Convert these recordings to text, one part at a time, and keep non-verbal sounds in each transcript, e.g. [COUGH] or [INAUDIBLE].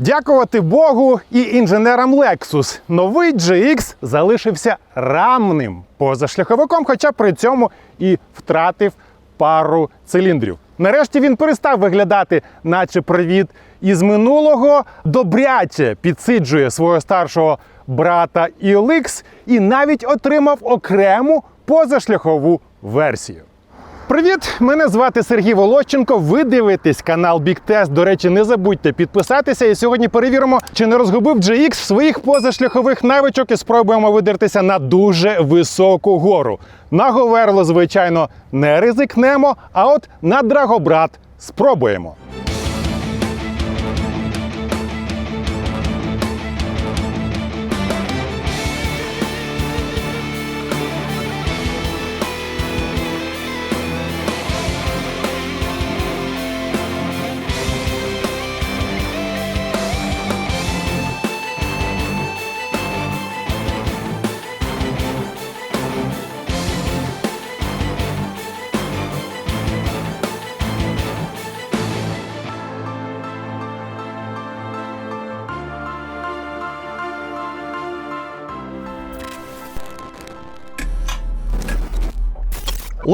Дякувати Богу і інженерам Lexus. Новий GX залишився рамним позашляховиком, хоча при цьому і втратив пару циліндрів. Нарешті він перестав виглядати, наче привіт із минулого, добряче підсиджує свого старшого брата ELX і навіть отримав окрему позашляхову версію. Привіт! Мене звати Сергій Волощенко. Ви дивитесь канал Big Test. До речі, не забудьте підписатися. І сьогодні перевіримо, чи не розгубив GX своїх позашляхових навичок і спробуємо видертися на дуже високу гору. На Говерло, звичайно, не ризикнемо, а от на Драгобрат спробуємо.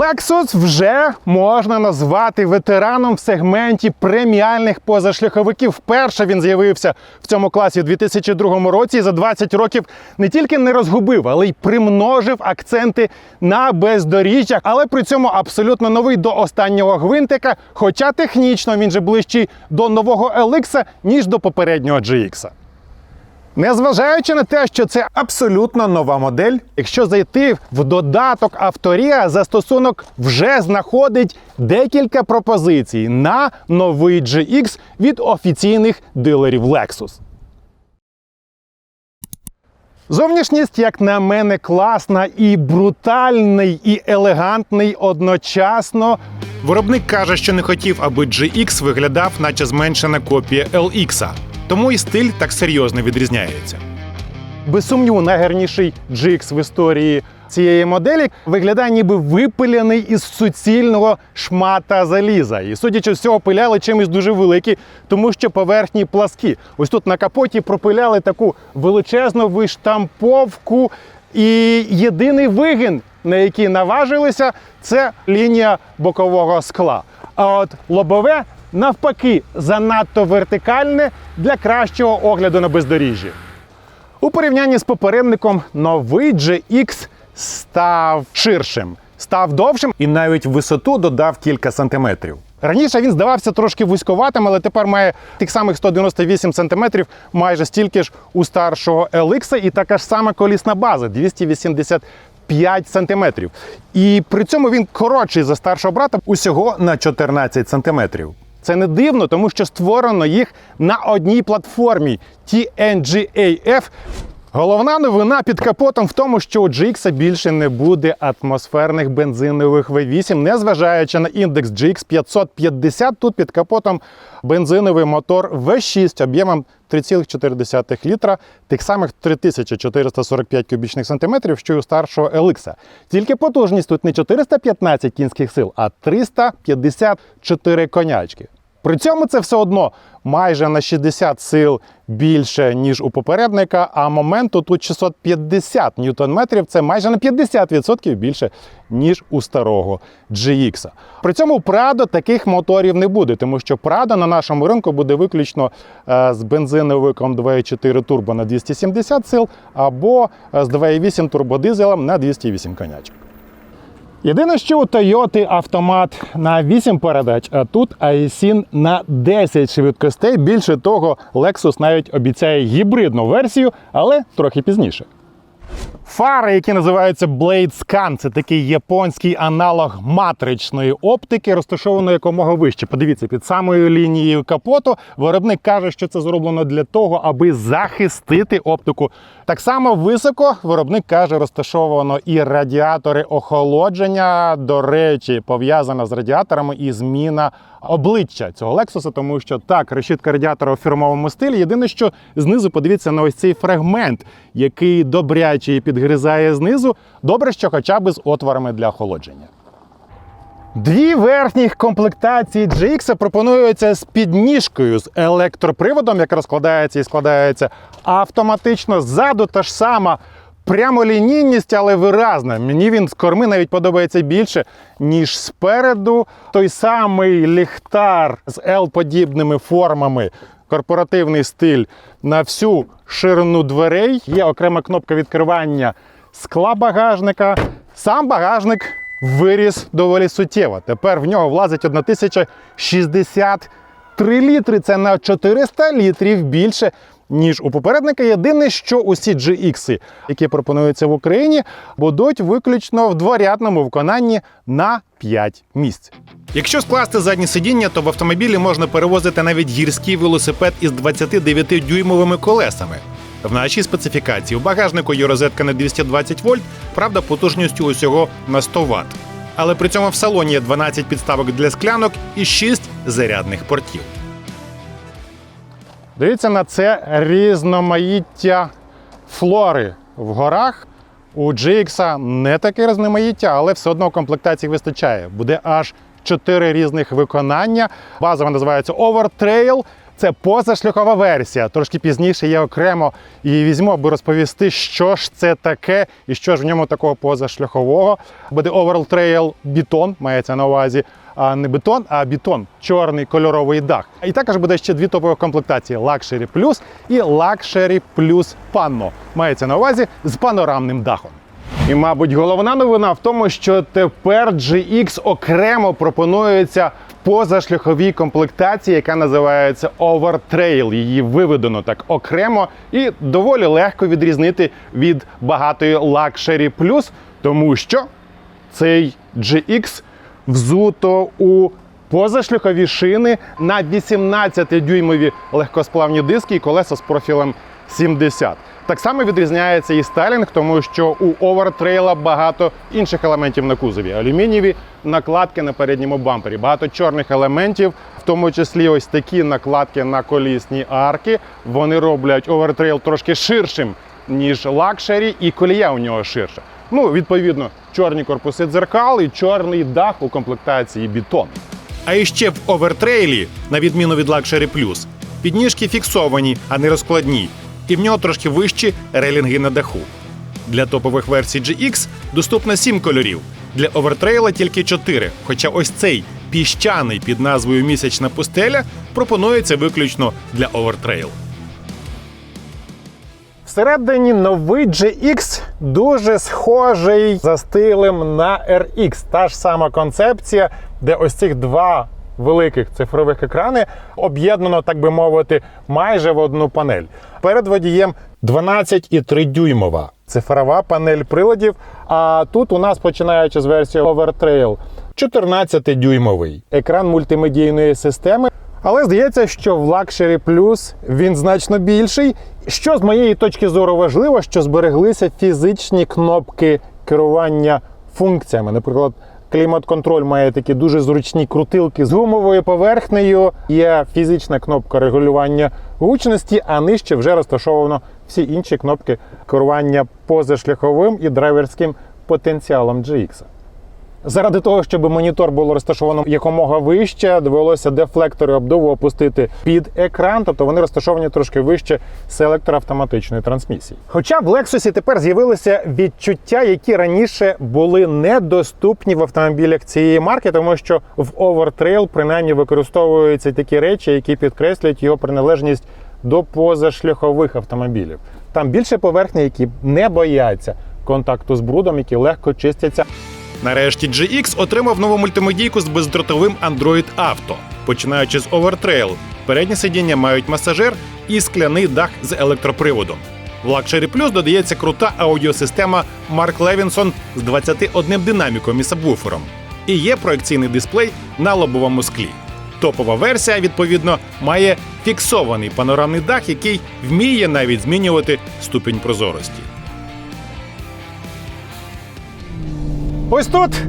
Lexus вже можна назвати ветераном в сегменті преміальних позашляховиків. Вперше він з'явився в цьому класі у 2002 році і за 20 років не тільки не розгубив, але й примножив акценти на бездоріжжях, але при цьому абсолютно новий до останнього гвинтика. Хоча технічно він же ближчий до нового LX, ніж до попереднього GX. Незважаючи на те, що це абсолютно нова модель, якщо зайти в додаток Авторія, застосунок вже знаходить декілька пропозицій на новий GX від офіційних дилерів Lexus. Зовнішність, як на мене, класна і брутальний, і елегантний одночасно. Виробник каже, що не хотів, аби GX виглядав, наче зменшена копія LX. Тому і стиль так серйозно відрізняється. Без сумніву, найгарніший GX в історії цієї моделі виглядає ніби випилений із суцільного шмата заліза. І судячи з цього, пиляли чимось дуже великі, тому що поверхні пласкі. Ось тут на капоті пропиляли таку величезну виштамповку. І єдиний вигін, на який наважилися, це лінія бокового скла. А от лобове навпаки занадто вертикальне для кращого огляду на бездоріжжі. У порівнянні з попередником новий GX став ширшим, став довшим і навіть висоту додав кілька сантиметрів. Раніше він здавався трошки вузьковатим, але тепер має тих самих 198 сантиметрів, майже стільки ж у старшого LX, і така ж сама колісна база 285 сантиметрів. І при цьому він коротший за старшого брата усього на 14 сантиметрів. Це не дивно, тому що створено їх на одній платформі TNGAF. Головна новина під капотом в тому, що у GX більше не буде атмосферних бензинових V8, незважаючи на індекс GX 550. Тут під капотом бензиновий мотор V6 об'ємом 3,4 літра, тих самих 3445 кубічних сантиметрів, що й у старшого LX. Тільки потужність тут не 415 кінських сил, а 354 конячки. При цьому це все одно майже на 60 сил більше, ніж у попередника, а моменту тут 650 ньютон-метрів це майже на 50% більше, ніж у старого GX. При цьому Prado таких моторів не буде, тому що Prado на нашому ринку буде виключно е, з бензиновиком 2.4 турбо на 270 сил або е, з 2.8 турбодизелем на 208 конячок. Єдине, що у Toyota автомат на 8 передач, а тут Aisin на 10 швидкостей. Більше того, Lexus навіть обіцяє гібридну версію, але трохи пізніше. Фари, які називаються Blade Scan, це такий японський аналог матричної оптики, розташованої якомога вище. Подивіться, під самою лінією капоту виробник каже, що це зроблено для того, аби захистити оптику. Так само високо виробник каже, розташовано і радіатори охолодження. До речі, пов'язана з радіаторами і зміна обличчя цього Лексуса, тому що так, решітка радіатора у фірмовому стилі. Єдине, що знизу подивіться на ось цей фрагмент, який добряче її підгризає знизу. Добре, що хоча б з отворами для охолодження. Дві верхніх комплектації GX пропонуються з підніжкою з електроприводом, яка розкладається і складається автоматично. Ззаду та ж сама прямолінійність, але виразна. Мені він з корми навіть подобається більше, ніж спереду. Той самий ліхтар з L-подібними формами, корпоративний стиль на всю ширину дверей. Є окрема кнопка відкривання скла багажника. Сам багажник виріс доволі суттєво. Тепер в нього влазить 1063 літри. Це на 400 літрів більше. Ніж у попередника, єдине, що усі GX, які пропонуються в Україні, будуть виключно в дворядному виконанні на 5 місць. Якщо скласти заднє сидіння, то в автомобілі можна перевозити навіть гірський велосипед із 29-дюймовими колесами. В нашій специфікації у багажнику є розетка на 220 вольт, правда, потужністю усього на 100 Вт. Але при цьому в салоні є 12 підставок для склянок і 6 зарядних портів. Дивіться на це різноманіття флори в горах. У GX не таке різноманіття, але все одно комплектацій вистачає. Буде аж 4 різних виконання. Базова називається Overtrail. Це позашляхова версія. Трошки пізніше я окремо її візьму, аби розповісти, що ж це таке і що ж в ньому такого позашляхового. Буде Overtrail бітон, мається на увазі. Не бетон, а бітон, чорний кольоровий дах. І також буде ще дві топові комплектації: Luxury Plus і Luxury Plus Pano. Мається на увазі з панорамним дахом. І, мабуть, головна новина в тому, що тепер GX окремо пропонується позашляховій комплектації, яка називається Overtrail. Її виведено так окремо і доволі легко відрізнити від багатої Luxury Plus, тому що цей GX взуто у позашляхові шини на 18-дюймові легкосплавні диски і колеса з профілем 70. Так само відрізняється і стайлінг, тому що у овертрейла багато інших елементів на кузові. Алюмінієві накладки на передньому бампері, багато чорних елементів, в тому числі ось такі накладки на колісні арки. Вони роблять овертрейл трошки ширшим, ніж лакшері, і колія у нього ширша. Ну, відповідно, чорні корпуси дзеркал і чорний дах у комплектації бітон. А іще в овертрейлі, на відміну від Luxury Plus, підніжки фіксовані, а не розкладні, і в нього трошки вищі релінги на даху. Для топових версій GX доступно 7 кольорів. Для овертрейла тільки 4, хоча ось цей піщаний під назвою Місячна пустеля пропонується виключно для овертрейл. Всередині новий GX дуже схожий за стилем на RX. Та ж сама концепція, де ось цих два великих цифрових екрани об'єднано, так би мовити, майже в одну панель. Перед водієм 12,3 дюймова цифрова панель приладів. А тут у нас, починаючи з версії Overtrail, 14-дюймовий екран мультимедійної системи. Але здається, що в Luxury Plus він значно більший. Що з моєї точки зору важливо, що збереглися фізичні кнопки керування функціями. Наприклад, клімат-контроль має такі дуже зручні крутилки з гумовою поверхнею. Є фізична кнопка регулювання гучності, а нижче вже розташовано всі інші кнопки керування позашляховим і драйверським потенціалом GX. Заради того, щоб монітор було розташовано якомога вище, довелося дефлектори обдуву опустити під екран, тобто вони розташовані трошки вище селектора автоматичної трансмісії. Хоча в Lexus тепер з'явилися відчуття, які раніше були недоступні в автомобілях цієї марки, тому що в Overtrail принаймні використовуються такі речі, які підкреслюють його приналежність до позашляхових автомобілів. Там більше поверхні, які не бояться контакту з брудом, які легко чистяться. Нарешті GX отримав нову мультимедійку з бездротовим Android Auto. Починаючи з Overtrail, передні сидіння мають масажер і скляний дах з електроприводом. В Luxury Plus додається крута аудіосистема Mark Levinson з 21 динаміком і сабвуфером. І є проекційний дисплей на лобовому склі. Топова версія, відповідно, має фіксований панорамний дах, який вміє навіть змінювати ступінь прозорості. Ось тут,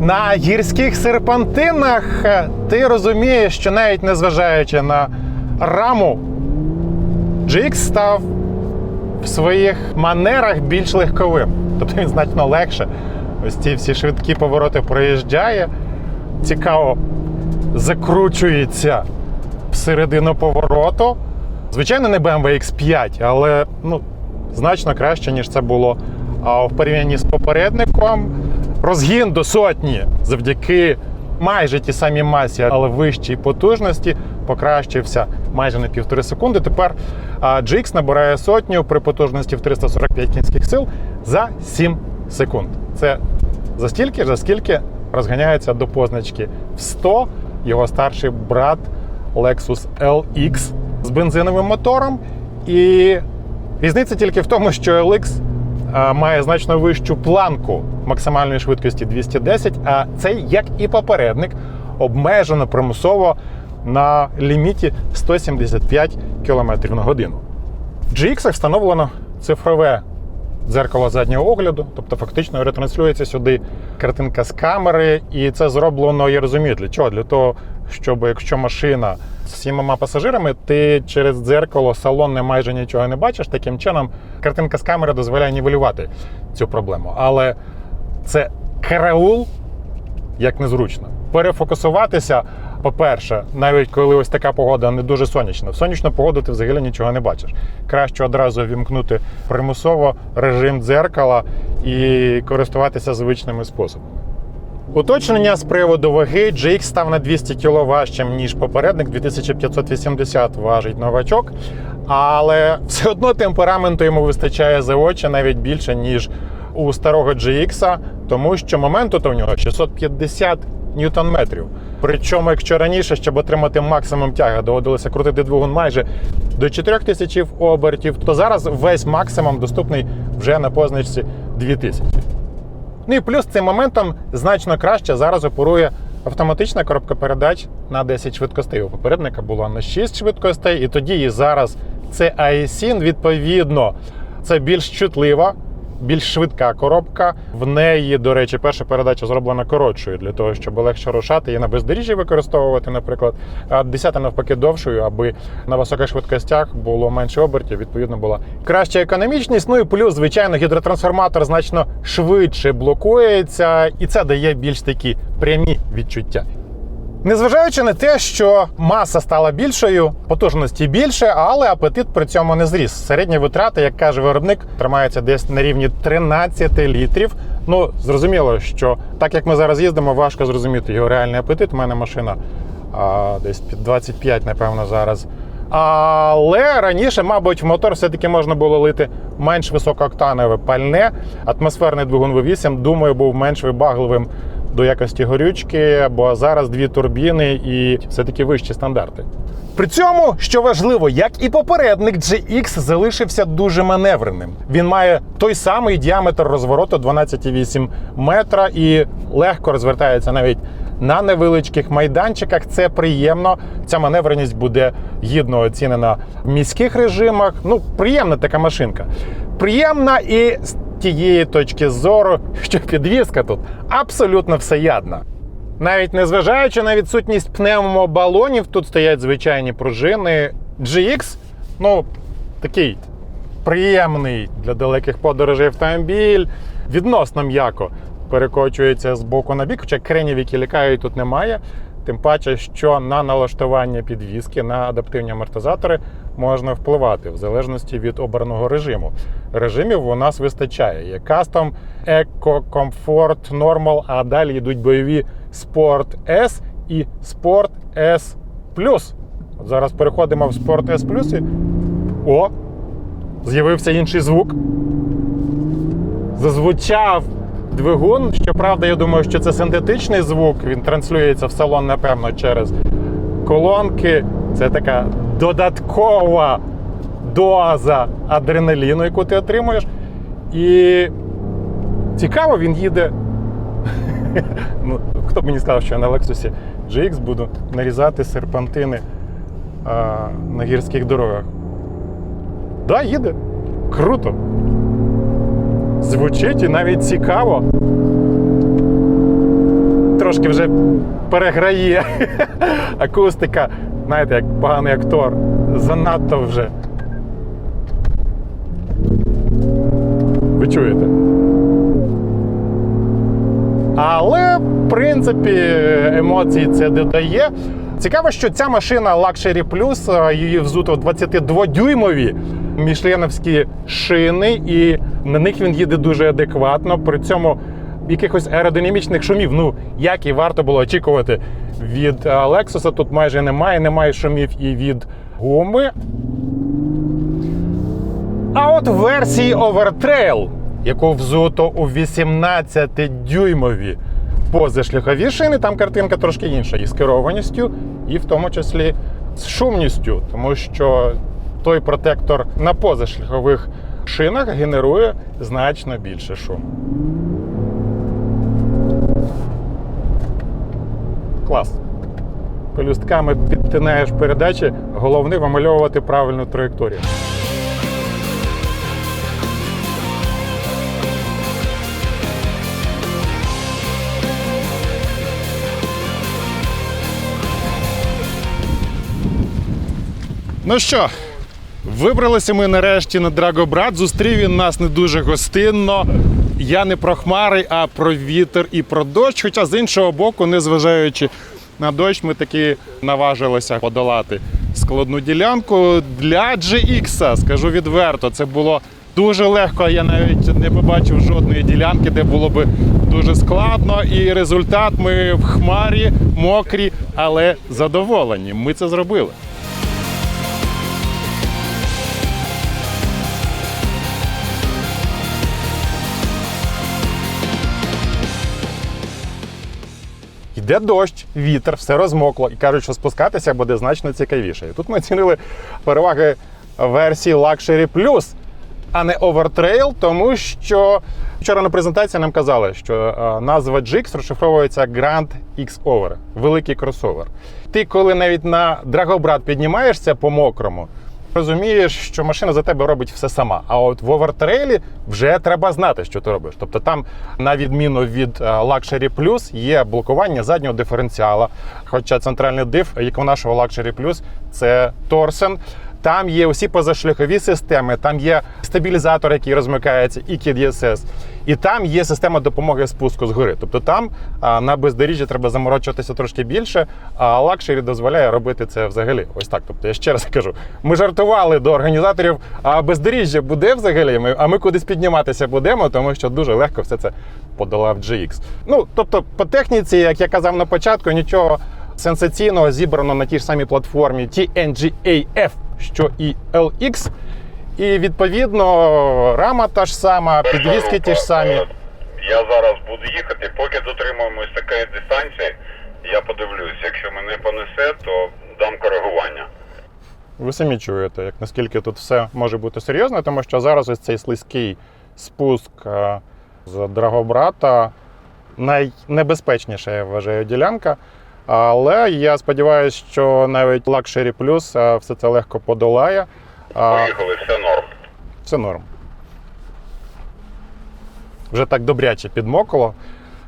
на гірських серпантинах, е, ти розумієш, що навіть незважаючи на раму, GX став в своїх манерах більш легковим. Тобто він значно легше. Ось ці всі швидкі повороти проїжджає. цікаво закручується всередину повороту. Звичайно, не BMW X5, але ну, значно краще, ніж це було а, в порівнянні з попередником. Розгін до сотні завдяки майже тій самій масі, але вищій потужності покращився майже на півтори секунди. Тепер GX набирає сотню при потужності в 345 кінських сил за 7 секунд. Це за стільки, за скільки розганяється до позначки в 100 його старший брат Lexus LX з бензиновим мотором. І різниця тільки в тому, що LX має значно вищу планку максимальної швидкості 210, а цей, як і попередник, обмежено примусово на ліміті 175 км на годину. В GX встановлено цифрове дзеркало заднього огляду, тобто фактично ретранслюється сюди картинка з камери, і це зроблено, я розумію, для чого? Для того, щоб якщо машина з сімома пасажирами, ти через дзеркало салонне майже нічого не бачиш. Таким чином, картинка з камери дозволяє нівелювати цю проблему. Але це караул як незручно. Перефокусуватися, по-перше, навіть коли ось така погода не дуже сонячна. В сонячну погоду ти взагалі нічого не бачиш. Краще одразу вімкнути примусово режим дзеркала і користуватися звичними способами. Уточнення з приводу ваги GX став на 200 кг важчим, ніж попередник, 2580 важить новачок. Але все одно темпераменту йому вистачає за очі навіть більше, ніж у старого GX, тому що моменту то в нього 650 ньютон-метрів. Причому, якщо раніше, щоб отримати максимум тяги, доводилося крутити двигун майже до 4000 обертів, то зараз весь максимум доступний вже на позначці 2000. Ну і плюс цим моментом значно краще зараз оперує автоматична коробка передач на 10 швидкостей. У попередника була на 6 швидкостей, і тоді і зараз це ASIN, відповідно, це більш чутлива, більш швидка коробка. В неї, до речі, перша передача зроблена коротшою для того, щоб легше рушати і на бездоріжжі використовувати, наприклад. А десята навпаки довшою, аби на високих швидкостях було менше обертів, відповідно була краща економічність. Ну і плюс, звичайно, гідротрансформатор значно швидше блокується, і це дає більш такі прямі відчуття. Незважаючи на те, що маса стала більшою, потужності більше, але апетит при цьому не зріс. Середні витрати, як каже виробник, тримаються десь на рівні 13 літрів. Ну, зрозуміло, що так як ми зараз їздимо, важко зрозуміти його реальний апетит. У мене машина а, десь під 25, напевно, зараз. Але раніше, мабуть, в мотор все-таки можна було лити менш високооктанове пальне. Атмосферний двигун V8, думаю, був менш вибагливим до якості горючки, бо зараз дві турбіни і все-таки вищі стандарти. При цьому, що важливо, як і попередник, GX залишився дуже маневреним. Він має той самий діаметр розвороту 12,8 метра і легко розвертається навіть на невеличких майданчиках. Це приємно. Ця маневреність буде гідно оцінена в міських режимах. Ну, приємна така машинка. Приємна і тієї точки зору, що підвізка тут абсолютно всеядна. Навіть незважаючи на відсутність пневмобалонів, тут стоять звичайні пружини. GX, ну, такий приємний для далеких подорожей автомобіль, відносно м'яко перекочується з боку на бік, хоча кренів, які лякають, тут немає. Тим паче, що на налаштування підвіски, на адаптивні амортизатори можна впливати в залежності від обраного режиму. Режимів у нас вистачає. Є кастом, еко, комфорт, нормал, а далі йдуть бойові Sport S і Sport S. От зараз переходимо в Sport S і. О! З'явився інший звук. Зазвучав двигун. Щоправда, я думаю, що це синтетичний звук. Він транслюється в салон, напевно, через колонки. Це така додаткова доза адреналіну, яку ти отримуєш. І цікаво, він їде. [LAUGHS] ну, Хто б мені сказав, що я на Lexus GX буду нарізати серпантини а, на гірських дорогах. Да, їде. Круто. Звучить і навіть цікаво. Трошки вже переграє [LAUGHS] акустика, знаєте, як поганий актор. Занадто вже. Ви чуєте? Але в принципі, емоції це додає. Цікаво, що ця машина Luxury Plus, е, її взуто 22-дюймові мішленовські шини, і на них він їде дуже адекватно. При цьому якихось аеродинамічних шумів, ну як і варто було очікувати від е, Lexus, тут майже немає, немає шумів і від гуми. А от в версії Overtrail, яку взуто у 18-дюймові позашляхові шини, там картинка трошки інша і з керованістю, і в тому числі з шумністю, тому що той протектор на позашляхових шинах генерує значно більше шуму. Клас. Пелюстками підтинаєш передачі, головне вимальовувати правильну траєкторію. Ну що, вибралися ми нарешті на Драгобрат. Зустрів він нас не дуже гостинно. Я не про хмари, а про вітер і про дощ. Хоча з іншого боку, незважаючи на дощ, ми таки наважилися подолати складну ділянку для GX. Скажу відверто, це було дуже легко. Я навіть не побачив жодної ділянки, де було би дуже складно. І результат ми в хмарі, мокрі, але задоволені. Ми це зробили. Йде дощ, вітер, все розмокло і кажуть, що спускатися буде значно цікавіше. І тут ми оцінили переваги версії Luxury Plus, а не Overtrail, тому що вчора на презентації нам казали, що е, назва GX розшифровується Grand X Over, великий кросовер. Ти, коли навіть на Драгобрат піднімаєшся по мокрому, розумієш, що машина за тебе робить все сама. А от в овертрейлі вже треба знати, що ти робиш. Тобто там, на відміну від е, Luxury Plus, є блокування заднього диференціала. Хоча центральний диф, як у нашого Luxury Plus, це торсен. Там є усі позашляхові системи, там є стабілізатор, який розмикається, і DSS. І там є система допомоги спуску згори. Тобто там а, на бездоріжжі треба заморочуватися трошки більше, а лакшері дозволяє робити це взагалі. Ось так. Тобто, я ще раз кажу, ми жартували до організаторів, а бездоріжжя буде взагалі, ми- а ми кудись підніматися будемо, тому що дуже легко все це подолав GX. Ну, тобто, по техніці, як я казав на початку, нічого сенсаційного зібрано на тій ж самій платформі TNGAF, що і LX. І відповідно рама та ж сама, підвіски ті ж самі. Я зараз буду їхати, поки дотримуємось такої дистанції, я подивлюсь. Якщо мене понесе, то дам коригування. Ви самі чуєте, як наскільки тут все може бути серйозно, тому що зараз ось цей слизький спуск е, з Драгобрата найнебезпечніша, я вважаю, ділянка. Але я сподіваюся, що навіть Luxury Plus е, все це легко подолає. А, Поїхали, все норм. Все норм. Вже так добряче підмокало.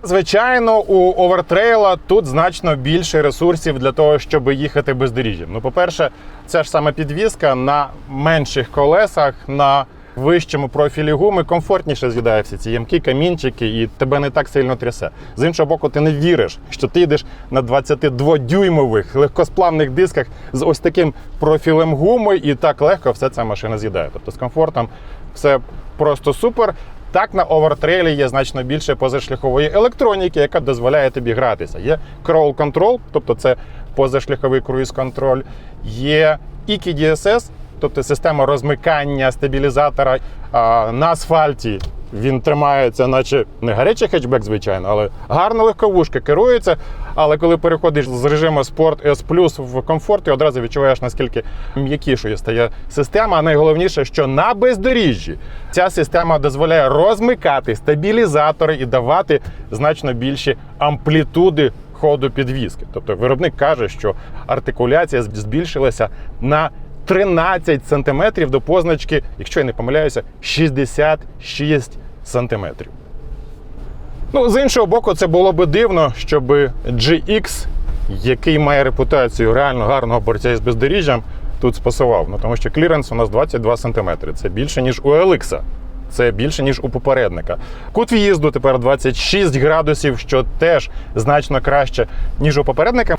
Звичайно, у овертрейла тут значно більше ресурсів для того, щоб їхати бездоріжжям. Ну, по-перше, ця ж саме підвізка на менших колесах, на вищому профілі гуми комфортніше з'їдає всі ці ямки, камінчики, і тебе не так сильно трясе. З іншого боку, ти не віриш, що ти йдеш на 22-дюймових легкосплавних дисках з ось таким профілем гуми, і так легко все це машина з'їдає. Тобто з комфортом все просто супер. Так, на овертрейлі є значно більше позашляхової електроніки, яка дозволяє тобі гратися. Є control, тобто це позашляховий круїз-контроль, є EKI DSS, тобто система розмикання стабілізатора а, на асфальті. Він тримається, наче не гарячий хетчбек, звичайно, але гарна легковушка керується. Але коли переходиш з режиму Sport S в комфорт, ти одразу відчуваєш, наскільки м'якішою стає система. А найголовніше, що на бездоріжжі ця система дозволяє розмикати стабілізатори і давати значно більші амплітуди ходу підвіски. Тобто виробник каже, що артикуляція збільшилася на 13 сантиметрів до позначки, якщо я не помиляюся, 66 сантиметрів. Ну, з іншого боку, це було би дивно, щоб GX, який має репутацію реально гарного борця із бездоріжжям, тут спасував. Ну, тому що кліренс у нас 22 см. Це більше, ніж у LX. Це більше ніж у попередника. Кут в'їзду тепер 26 градусів, що теж значно краще ніж у попередника.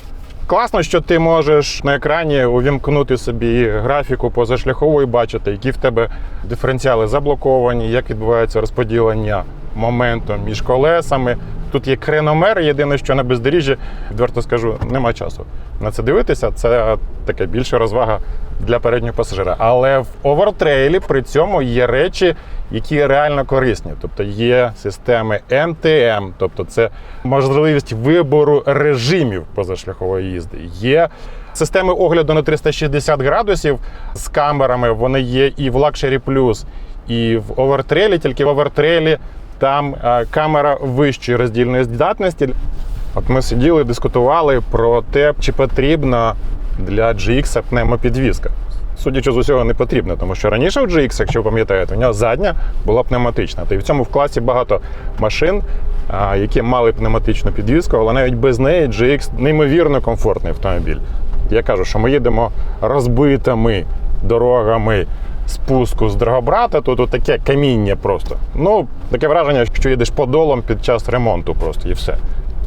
Класно, що ти можеш на екрані увімкнути собі графіку позашляхову і бачити, які в тебе диференціали заблоковані, як відбувається розподілення моменту між колесами. Тут є креномер, єдине, що на бездоріжжі, відверто скажу, нема часу на це дивитися. Це таке більше розвага для переднього пасажира. Але в овертрейлі при цьому є речі, які реально корисні. Тобто є системи МТМ, тобто це можливість вибору режимів позашляхової їзди. Є системи огляду на 360 градусів з камерами. Вони є і в Luxury Plus, і в овертрейлі, тільки в овертрейлі там е, камера вищої роздільної здатності. От ми сиділи, дискутували про те, чи потрібна для GX пневмопідвізка. Судячи з усього, не потрібно, тому що раніше в GX, якщо ви пам'ятаєте, у нього задня була пневматична. Та й в цьому в класі багато машин, а, які мали пневматичну підвізку, але навіть без неї GX неймовірно комфортний автомобіль. Я кажу, що ми їдемо розбитими дорогами спуску з Драгобрата, то тут таке каміння просто. Ну, таке враження, що їдеш подолом під час ремонту просто і все.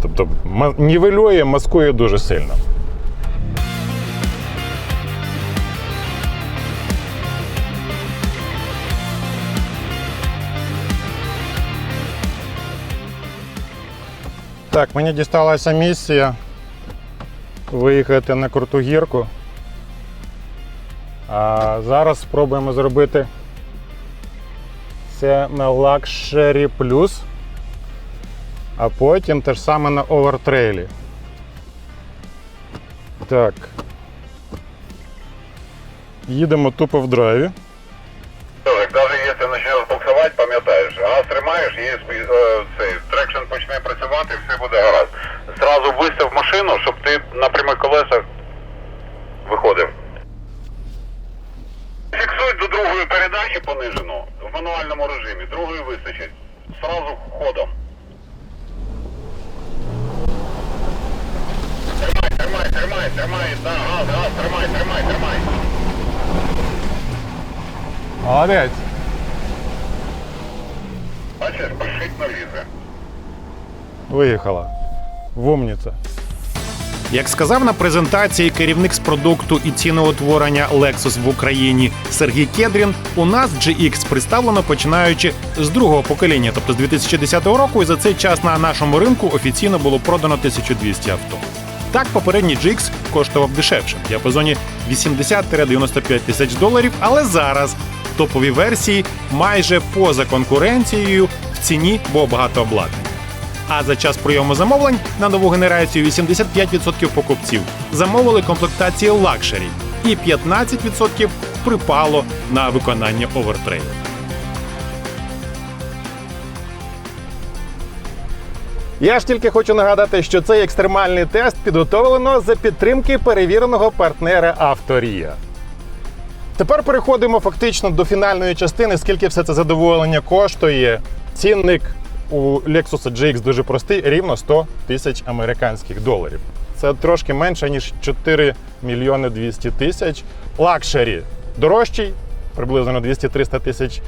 Тобто нівелює, маскує дуже сильно. Так, мені дісталася місія виїхати на круту гірку. А зараз спробуємо зробити це на Luxury Plus, а потім те ж саме на овертрейлі. Так. Їдемо тупо в драйві. Так, навіть якщо почнеш буксувати, пам'ятаєш, газ тримаєш, спі- е, цей трекшн почне працювати, все буде гаразд. Зразу вистав машину, щоб ти на прямих колесах виходив. Фіксуй до другої передачі понижену в мануальному режимі, другої вистачить. Сразу ходом. Тримай, тримай, тримай, тримай, да, газ, газ, тримай, тримай, тримай. Молодець. Бачиш, безшитно лізе. Виїхала. Вумніця. Як сказав на презентації керівник з продукту і ціноутворення Lexus в Україні Сергій Кедрін, у нас GX представлено починаючи з другого покоління, тобто з 2010 року, і за цей час на нашому ринку офіційно було продано 1200 авто. Так, попередній GX коштував дешевше в діапазоні 80-95 тисяч доларів, але зараз топові версії майже поза конкуренцією в ціні, бо багато обладнань. А за час прийому замовлень на нову генерацію 85% покупців замовили комплектації лакшері, і 15% припало на виконання овертрейлу. Я ж тільки хочу нагадати, що цей екстремальний тест підготовлено за підтримки перевіреного партнера Авторія. Тепер переходимо фактично до фінальної частини, скільки все це задоволення коштує. Цінник у Lexus GX дуже простий, рівно 100 тисяч американських доларів. Це трошки менше, ніж 4 мільйони 200 тисяч. Лакшері дорожчий, приблизно на 200-300 тисяч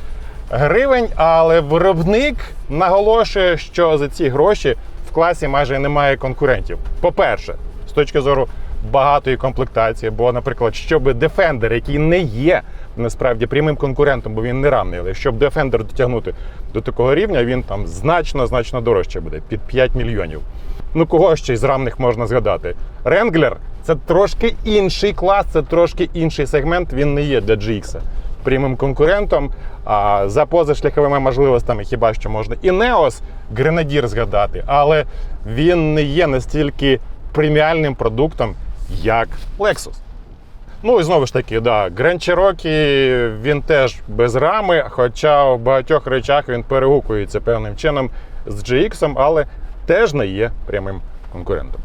гривень, але виробник наголошує, що за ці гроші в класі майже немає конкурентів. По-перше, з точки зору багатої комплектації, бо, наприклад, щоб Defender, який не є насправді прямим конкурентом, бо він не равний, але щоб Defender дотягнути до такого рівня, він там значно значно дорожче буде під 5 мільйонів. Ну кого ще з равних можна згадати? Wrangler – це трошки інший клас, це трошки інший сегмент. Він не є для GX прямим конкурентом. А за позашляховими можливостями хіба що можна і Neos, Grenadier згадати, але він не є настільки преміальним продуктом, як Lexus. Ну і знову ж таки, да, Grand Cherokee, він теж без рами, хоча в багатьох речах він перегукується певним чином з GX, але теж не є прямим конкурентом.